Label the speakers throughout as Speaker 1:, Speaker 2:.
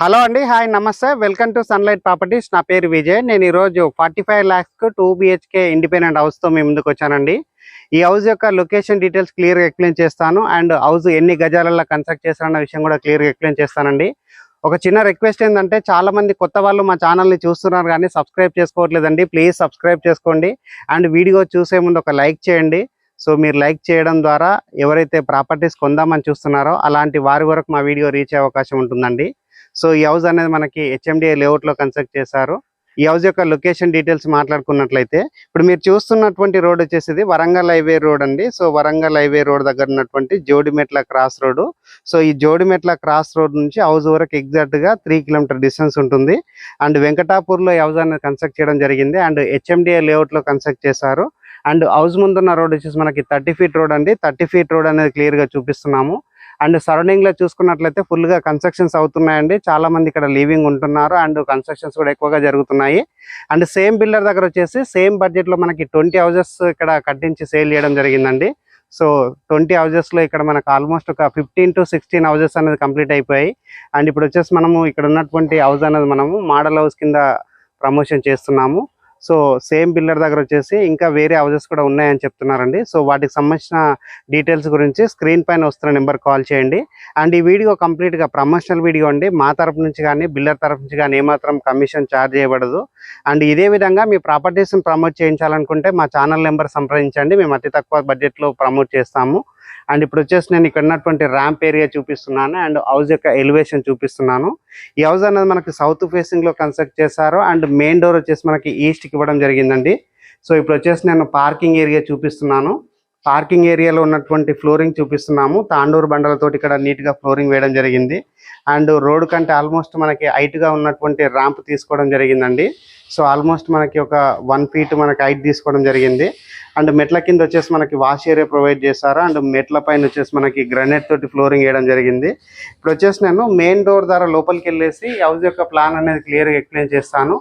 Speaker 1: Hello అండి hi నమస్తే. Welcome to Sunlight properties. నా పేరు విజయ్. నేను ఈరోజు ఫార్టీ ఫైవ్ ల్యాక్స్కు టూ బిహెచ్కే ఇండిపెండెంట్ హౌస్తో మీ ముందుకు వచ్చానండి. ఈ హౌస్ యొక్క లొకేషన్ డీటెయిల్స్ క్లియర్గా ఎక్స్ప్లెయిన్ చేస్తాను. అండ్ హౌస్ ఎన్ని గజాలలో కన్స్ట్రక్ట్ చేశారన్న విషయం కూడా క్లియర్గా ఎక్స్ప్లెయిన్ చేస్తానండి. ఒక చిన్న రిక్వెస్ట్ ఏంటంటే చాలా మంది కొత్త వాళ్ళు మా ఛానల్ని చూస్తున్నారు కానీ సబ్స్క్రైబ్ చేసుకోవట్లేదండి. ప్లీజ్ సబ్స్క్రైబ్ చేసుకోండి. అండ్ వీడియో చూసే ముందు ఒక లైక్ చేయండి. సో మీరు లైక్ చేయడం ద్వారా ఎవరైతే ప్రాపర్టీస్ కొందామని చూస్తున్నారో అలాంటి వారి వరకు మా వీడియో రీచ్ అయ్యే అవకాశం ఉంటుందండి. సో ఈ హౌస్ అనేది మనకి హెచ్ఎండిఏ లేఅవుట్లో కన్స్ట్రక్ట్ చేశారు. ఈ హౌస్ యొక్క లొకేషన్ డీటెయిల్స్ మాట్లాడుకున్నట్లయితే ఇప్పుడు మీరు చూస్తున్నటువంటి రోడ్ వచ్చేసి ఇది వరంగల్ హైవే రోడ్ అండి. సో వరంగల్ హైవే రోడ్ దగ్గర ఉన్నటువంటి జోడిమెట్ల క్రాస్ రోడ్. సో ఈ జోడిమెట్ల క్రాస్ రోడ్ నుంచి హౌస్ వరకు ఎగ్జాక్ట్గా త్రీ కిలోమీటర్ డిస్టెన్స్ ఉంటుంది. అండ్ వెంకటాపూర్లో ఈ హౌస్ అనేది కన్స్ట్రక్ట్ చేయడం జరిగింది. అండ్ హెచ్ఎండిఏ లేఅవుట్లో కన్స్ట్రక్ట్ చేశారు. అండ్ హౌస్ ముందున్న రోడ్ వచ్చేసి మనకి థర్టీ ఫీట్ రోడ్ అండి. థర్టీ ఫీట్ రోడ్ అనేది క్లియర్గా చూపిస్తున్నాము. అండ్ సరౌండింగ్లో చూసుకున్నట్లయితే ఫుల్గా కన్స్ట్రక్షన్స్ అవుతున్నాయండి. చాలా మంది ఇక్కడ లీవింగ్ ఉంటున్నారు అండ్ కన్స్ట్రక్షన్స్ కూడా ఎక్కువగా జరుగుతున్నాయి. అండ్ సేమ్ బిల్డర్ దగ్గర వచ్చేసి సేమ్ బడ్జెట్లో మనకి ట్వంటీ హౌజెస్ ఇక్కడ కట్టించి సేల్ చేయడం జరిగిందండి. సో ట్వంటీ హౌజెస్లో ఇక్కడ మనకు ఆల్మోస్ట్ ఒక ఫిఫ్టీన్ టు సిక్స్టీన్ హౌజెస్ అనేది కంప్లీట్ అయిపోయాయి. అండ్ ఇప్పుడు వచ్చేసి మనము ఇక్కడ ఉన్నటువంటి హౌస్ అనేది మనము మోడల్ హౌస్ కింద ప్రమోషన్ చేస్తున్నాము. సో సేమ్ బిల్లర్ దగ్గర వచ్చేసి ఇంకా వేరే హౌజెస్ కూడా ఉన్నాయని చెప్తున్నారండి. సో వాటికి సంబంధించిన డీటెయిల్స్ గురించి స్క్రీన్ పైన వస్తున్న నెంబర్ కాల్ చేయండి. అండ్ ఈ వీడియో కంప్లీట్గా ప్రమోషనల్ వీడియో అండి. మా తరపు నుంచి కానీ బిల్లర్ తరపు నుంచి కానీ ఏమాత్రం కమిషన్ ఛార్జ్ చేయబడదు. అండ్ ఇదే విధంగా మీ ప్రాపర్టీస్ని ప్రమోట్ చేయించాలనుకుంటే మా ఛానల్ నెంబర్ సంప్రదించండి. మేము అతి తక్కువ బడ్జెట్లో ప్రమోట్ చేస్తాము. అండ్ ఇప్పుడు వచ్చేసి నేను ఇక్కడ ఉన్నటువంటి ర్యాంప్ ఏరియా చూపిస్తున్నాను అండ్ హౌస్ యొక్క ఎలివేషన్ చూపిస్తున్నాను. ఈ హౌస్ అనేది మనకి సౌత్ ఫేసింగ్లో కన్స్ట్రక్ట్ చేశారు అండ్ మెయిన్ డోర్ వచ్చేసి మనకి ఈస్ట్కి ఇవ్వడం జరిగిందండి. సో ఇప్పుడు వచ్చేసి నేను పార్కింగ్ ఏరియా చూపిస్తున్నాను. పార్కింగ్ ఏరియాలో ఉన్నటువంటి ఫ్లోరింగ్ చూపిస్తున్నాము. తాండూరు బండలతోటి ఇక్కడ నీట్గా ఫ్లోరింగ్ వేయడం జరిగింది. అండ్ రోడ్ కంటే ఆల్మోస్ట్ మనకి హైట్గా ఉన్నటువంటి ర్యాంప్ తీసుకోవడం జరిగిందండి. సో ఆల్మోస్ట్ మనకి ఒక వన్ ఫీట్ మనకి హైట్ తీసుకోవడం జరిగింది. అండ్ మెట్ల కింద వచ్చేసి మనకి వాష్ ఏరియా ప్రొవైడ్ చేశారు. అండ్ మెట్ల పైన వచ్చేసి మనకి గ్రనైట్ తోటి ఫ్లోరింగ్ వేయడం జరిగింది. ఇప్పుడు వచ్చేసి నేను మెయిన్ డోర్ ద్వారా లోపలికి వెళ్ళేసి హౌస్ యొక్క ప్లాన్ అనేది క్లియర్గా ఎక్స్ప్లెయిన్ చేస్తాను.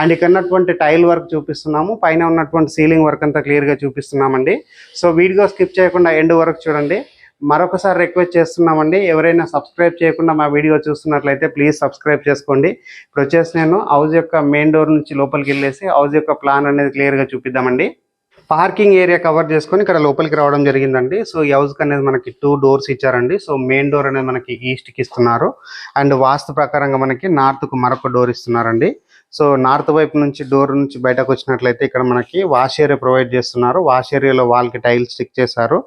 Speaker 1: అండ్ ఇక్కడ ఉన్నటువంటి టైల్ వర్క్ చూపిస్తున్నాము. పైన ఉన్నటువంటి సీలింగ్ వర్క్ అంతా క్లియర్గా చూపిస్తున్నామండి. సో వీడియో స్కిప్ చేయకుండా ఎండ్ వరకు చూడండి. మరొకసారి రిక్వెస్ట్ చేస్తున్నామండి. ఎవరైనా సబ్స్క్రైబ్ చేయకుండా మా వీడియో చూస్తున్నట్లయితే ప్లీజ్ సబ్స్క్రైబ్ చేసుకోండి. ఇప్పుడు వచ్చేసి నేను హౌస్ యొక్క మెయిన్ డోర్ నుంచి లోపలికి వెళ్ళేసి హౌస్ యొక్క ప్లాన్ అనేది క్లియర్గా చూపిద్దామండి. పార్కింగ్ ఏరియా కవర్ చేసుకొని ఇక్కడ లోపలికి రావడం జరిగిందండి. సో ఈ హౌస్కి అనేది మనకి టూ డోర్స్ ఇచ్చారండి. సో మెయిన్ డోర్ అనేది మనకి ఈస్ట్కి ఇస్తున్నారు. అండ్ వాస్తు ప్రకారంగా మనకి నార్త్కు మరొక డోర్ ఇస్తున్నారండి. సో నార్త్ వైపు నుంచి డోర్ నుంచి బయటకు వచ్చినట్లయితే ఇక్కడ మనకి వాష్ ఏరియా ప్రొవైడ్ చేస్తున్నారు. వాష్ ఏరియాలో వాల్కి టైల్స్ స్టిక్ చేశారు.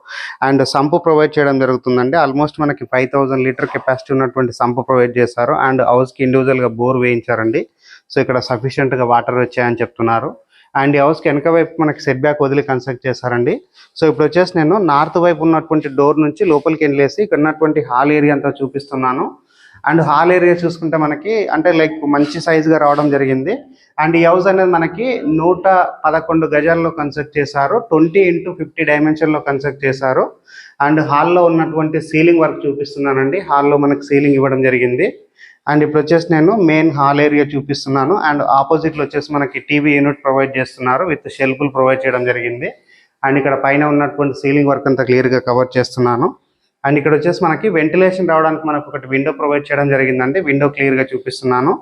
Speaker 1: అండ్ సంపు ప్రొవైడ్ చేయడం జరుగుతుందండి. ఆల్మోస్ట్ మనకి ఫైవ్ లీటర్ కెపాసిటీ ఉన్నటువంటి సంపు ప్రొవైడ్ చేశారు. అండ్ హౌస్కి గా బోర్ వేయించారండి. సో ఇక్కడ సఫిషియెంట్గా వాటర్ వచ్చాయని చెప్తున్నారు. అండ్ ఈ హౌస్కి వెనక వైపు మనకి సెట్ బ్యాక్ వదిలి కన్స్ట్రక్ట్ చేశారండి. సో ఇప్పుడు వచ్చేసి నేను నార్త్ వైపు ఉన్నటువంటి డోర్ నుంచి లోపలికి వెళ్ళేసి ఇక్కడ ఉన్నటువంటి హాల్ ఏరియా అంతా చూపిస్తున్నాను. అండ్ హాల్ ఏరియా చూసుకుంటే మనకి అంటే లైక్ మంచి సైజుగా రావడం జరిగింది. అండ్ ఈ హౌస్ అనేది మనకి నూట పదకొండు గజాల్లో కన్స్ట్రక్ట్ చేశారు. ట్వంటీ ఇంటూ ఫిఫ్టీ డైమెన్షన్లో కన్స్ట్రక్ట్ చేశారు. అండ్ హాల్లో ఉన్నటువంటి సీలింగ్ వర్క్ చూపిస్తున్నానండి. హాల్లో మనకి సీలింగ్ ఇవ్వడం జరిగింది. అండ్ ఇప్పుడు వచ్చేసి నేను మెయిన్ హాల్ ఏరియా చూపిస్తున్నాను. అండ్ ఆపోజిట్లో వచ్చేసి మనకి టీవీ యూనిట్ ప్రొవైడ్ చేస్తున్నారు. విత్ షెల్ఫ్లు ప్రొవైడ్ చేయడం జరిగింది. అండ్ ఇక్కడ పైన ఉన్నటువంటి సీలింగ్ వర్క్ అంతా క్లియర్గా కవర్ చేస్తున్నాను. అండ్ ఇక్కడ వచ్చేసి మనకి వెంటిలేషన్ రావడానికి మనకు ఒకటి విండో ప్రొవైడ్ చేయడం జరిగిందండి. విండో క్లియర్గా చూపిస్తున్నాను.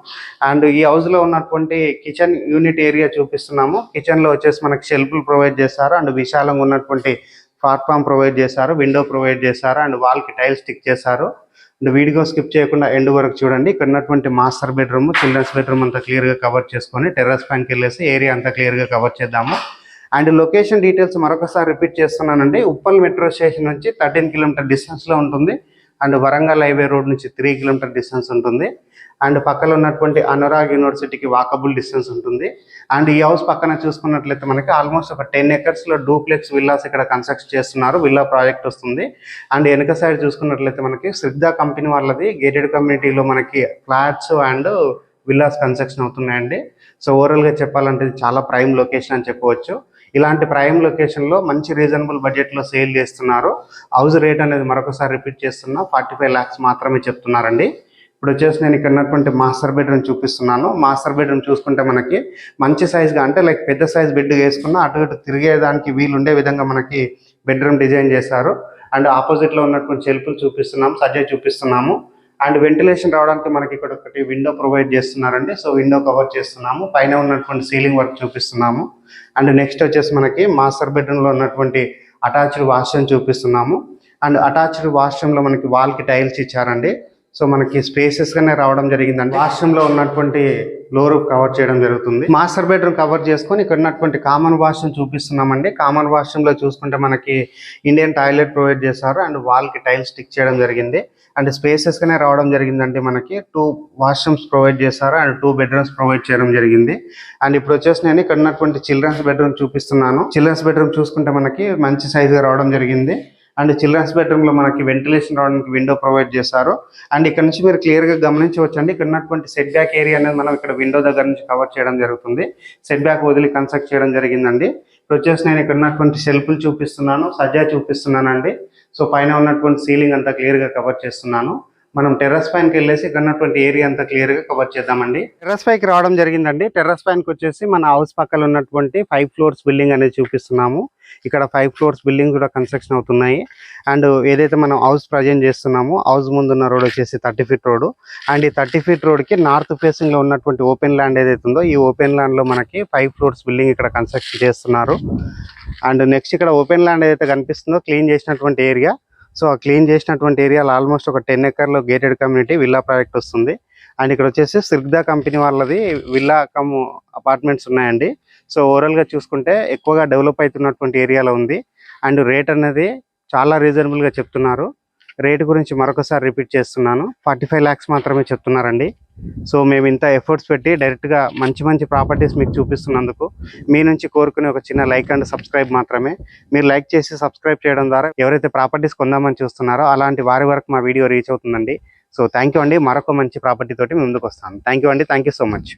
Speaker 1: అండ్ ఈ హౌస్లో ఉన్నటువంటి కిచెన్ యూనిట్ ఏరియా చూపిస్తున్నాము. కిచెన్లో వచ్చేసి మనకి షెల్ఫ్లు ప్రొవైడ్ చేస్తారు అండ్ విశాలంగా ఉన్నటువంటి ప్లాట్ఫామ్ ప్రొవైడ్ చేశారు. విండో ప్రొవైడ్ చేశారు. అండ్ వాల్కి టైల్ స్టిక్ చేశారు. అండ్ వీడియో స్కిప్ చేయకుండా ఎండ్ వరకు చూడండి. ఇక్కడ ఉన్నటువంటి మాస్టర్ బెడ్రూమ్ చిల్డ్రన్స్ బెడ్రూమ్ అంతా క్లియర్గా కవర్ చేసుకొని టెర్రస్ పైనకి వెళ్ళేసి ఏరియా అంతా క్లియర్గా కవర్ చేద్దాము. అండ్ లొకేషన్ డీటెయిల్స్ మరొకసారి రిపీట్ చేస్తున్నానండి. ఉప్పల్ మెట్రో స్టేషన్ నుంచి థర్టీన్ కిలోమీటర్ డిస్టెన్స్లో ఉంటుంది. అండ్ వరంగల్ హైవే రోడ్ నుంచి త్రీ కిలోమీటర్ డిస్టెన్స్ ఉంటుంది. అండ్ పక్కన ఉన్నటువంటి అనురాగ్ యూనివర్సిటీకి వాకబుల్ డిస్టెన్స్ ఉంటుంది. అండ్ ఈ హౌస్ పక్కన చూసుకున్నట్లయితే మనకి ఆల్మోస్ట్ ఒక టెన్ ఎకర్స్లో డూప్లెక్స్ విల్లాస్ ఇక్కడ కన్స్ట్రక్ట్ చేస్తున్నారు. విల్లా ప్రాజెక్ట్ వస్తుంది. అండ్ వెనక సైడ్ చూసుకున్నట్లయితే మనకి శ్రద్ధ కంపెనీ వాళ్ళది. గేటెడ్ కమ్యూనిటీలో మనకి ఫ్లాట్స్ అండ్ విల్లాస్ కన్స్ట్రక్షన్ అవుతున్నాయండి. సో ఓవరాల్గా చెప్పాలంటే ఇది చాలా ప్రైమ్ లొకేషన్ అని చెప్పవచ్చు. ఇలాంటి ప్రైమ్ లొకేషన్లో మంచి రీజనబుల్ బడ్జెట్లో సేల్ చేస్తున్నారు. హౌస్ రేట్ అనేది మరొకసారి రిపీట్ చేస్తున్నా ఫార్టీ ఫైవ్ ల్యాక్స్ మాత్రమే చెప్తున్నారండి. ఇప్పుడు వచ్చేసి నేను ఇక్కడ ఉన్నటువంటి మాస్టర్ బెడ్రూమ్ చూపిస్తున్నాను. మాస్టర్ బెడ్రూమ్ చూసుకుంటే మనకి మంచి సైజ్గా అంటే లైక్ పెద్ద సైజ్ బెడ్ వేసుకున్న అటు ఇటు తిరిగేదానికి వీలు ఉండే విధంగా మనకి బెడ్రూమ్ డిజైన్ చేశారు. అండ్ ఆపోజిట్లో ఉన్నటువంటి షెల్ఫ్లు చూపిస్తున్నాము సజ్జ చూపిస్తున్నాము. అండ్ వెంటిలేషన్ రావడానికి మనకి ఇక్కడ ఒకటి విండో ప్రొవైడ్ చేస్తున్నారండి. సో విండో కవర్ చేస్తున్నాము. పైన ఉన్నటువంటి సీలింగ్ వర్క్ చూపిస్తున్నాము. అండ్ నెక్స్ట్ వచ్చేసి మనకి మాస్టర్ బెడ్రూమ్లో ఉన్నటువంటి అటాచ్డ్ వాష్రూమ్ చూపిస్తున్నాము. అండ్ అటాచ్డ్ వాష్రూమ్లో మనకి వాల్కి టైల్స్ ఇచ్చారండి. సో మనకి స్పేసెస్గానే రావడం జరిగిందండి. వాష్రూమ్లో ఉన్నటువంటి ఫ్లోర్ కవర్ చేయడం జరుగుతుంది. మాస్టర్ బెడ్రూమ్ కవర్ చేసుకొని ఇక్కడ ఉన్నటువంటి కామన్ వాష్రూమ్ చూపిస్తున్నామండి. కామన్ వాష్రూమ్లో చూసుకుంటే మనకి ఇండియన్ టాయిలెట్ ప్రొవైడ్ చేశారు. అండ్ వాల్కి టైల్స్ స్టిక్ చేయడం జరిగింది. అండ్ స్పేసెస్గానే రావడం జరిగిందండి మనకి. టూ వాష్రూమ్స్ ప్రొవైడ్ చేశారు అండ్ టూ బెడ్రూమ్స్ ప్రొవైడ్ చేయడం జరిగింది. అండ్ ఇప్పుడు వచ్చేసి నేను ఇక్కడ ఉన్నటువంటి చిల్డ్రన్స్ బెడ్రూమ్ చూపిస్తున్నాను. చిల్డ్రన్స్ బెడ్రూమ్ చూసుకుంటే మనకి మంచి సైజుగా రావడం జరిగింది. అండ్ చిల్డ్రన్స్ బెడ్రూమ్లో మనకి వెంటిలేషన్ రావడానికి విండో ప్రొవైడ్ చేశారు. అండ్ ఇక్కడ నుంచి మీరు క్లియర్గా గమనించవచ్చండి. ఇక్కడ ఉన్నటువంటి సెట్ బ్యాక్ ఏరియా అనేది మనం ఇక్కడ విండో దగ్గర నుంచి కవర్ చేయడం జరుగుతుంది. సెట్ బ్యాక్ వదిలి కన్స్ట్రక్ట్ చేయడం జరిగిందండి. ఇప్పుడు వచ్చేసి నేను ఇక్కడ ఉన్నటువంటి సెల్ఫ్లు చూపిస్తున్నాను. సజ్జా చూపిస్తున్నానండి. సో పైన ఉన్నటువంటి సీలింగ్ అంతా క్లియర్గా కవర్ చేస్తున్నాను. మనం టెర్రస్ పైనకి వెళ్ళేసి ఇక్కడ ఉన్నటువంటి ఏరియా అంతా క్లియర్గా కవర్ చేద్దామండి. టెర్రస్ పైకి రావడం జరిగిందండి. టెర్రస్ పైనకి వచ్చేసి మన హౌస్ పక్కన ఉన్నటువంటి ఫైవ్ ఫ్లోర్స్ బిల్డింగ్ అనేది చూపిస్తున్నాము. ఇక్కడ ఫైవ్ ఫ్లోర్స్ బిల్డింగ్ కూడా కన్స్ట్రక్షన్ అవుతున్నాయి. అండ్ ఏదైతే మనం హౌస్ ప్రజెంట్ చేస్తున్నామో హౌస్ ముందున్న రోడ్ వచ్చేసి థర్టీ ఫీట్ రోడ్ అండ్ ఈ థర్టీ ఫీట్ రోడ్కి నార్త్ ఫేసింగ్లో ఉన్నటువంటి ఓపెన్ ల్యాండ్ ఏదైతే ఉందో ఈ ఓపెన్ ల్యాండ్లో మనకి ఫైవ్ ఫ్లోర్స్ బిల్డింగ్ ఇక్కడ కన్స్ట్రక్షన్ చేస్తున్నారు. అండ్ నెక్స్ట్ ఇక్కడ ఓపెన్ ల్యాండ్ ఏదైతే కనిపిస్తుందో క్లీన్ చేసినటువంటి ఏరియా సో ఆ క్లీన్ చేసినటువంటి ఏరియాలో ఆల్మోస్ట్ ఒక టెన్ ఎకర్లో గేటెడ్ కమ్యూనిటీ విల్లా ప్రాజెక్ట్ వస్తుంది. అండ్ ఇక్కడ వచ్చేసి సిర్గ్దా కంపెనీ వాళ్ళది విల్లా కమ్ అపార్ట్మెంట్స్ ఉన్నాయండి. సో ఓవరాల్గా చూసుకుంటే ఎక్కువగా డెవలప్ అవుతున్నటువంటి ఏరియాలో ఉంది. అండ్ రేట్ అనేది చాలా రీజనబుల్గా చెప్తున్నారు. రేట్ గురించి మరొకసారి రిపీట్ చేస్తున్నాను. ఫార్టీ ఫైవ్ ల్యాక్స్ మాత్రమే చెప్తున్నారండి. సో మేము ఇంత ఎఫర్ట్స్ పెట్టి డైరెక్ట్గా మంచి మంచి ప్రాపర్టీస్ మీకు చూపిస్తున్నందుకు మీ నుంచి కోరుకునే ఒక చిన్న లైక్ అండ్ సబ్స్క్రైబ్ మాత్రమే. మీరు లైక్ చేసి సబ్స్క్రైబ్ చేయడం ద్వారా ఎవరైతే ప్రాపర్టీస్ కొందామని చూస్తున్నారో అలాంటి వారి వరకు మా వీడియో రీచ్ అవుతుందండి. సో థ్యాంక్ యూ అండి. మరొక మంచి ప్రాపర్టీ తోటి ముందుకు వస్తాను. థ్యాంక్ యూ అండి. Thank you so much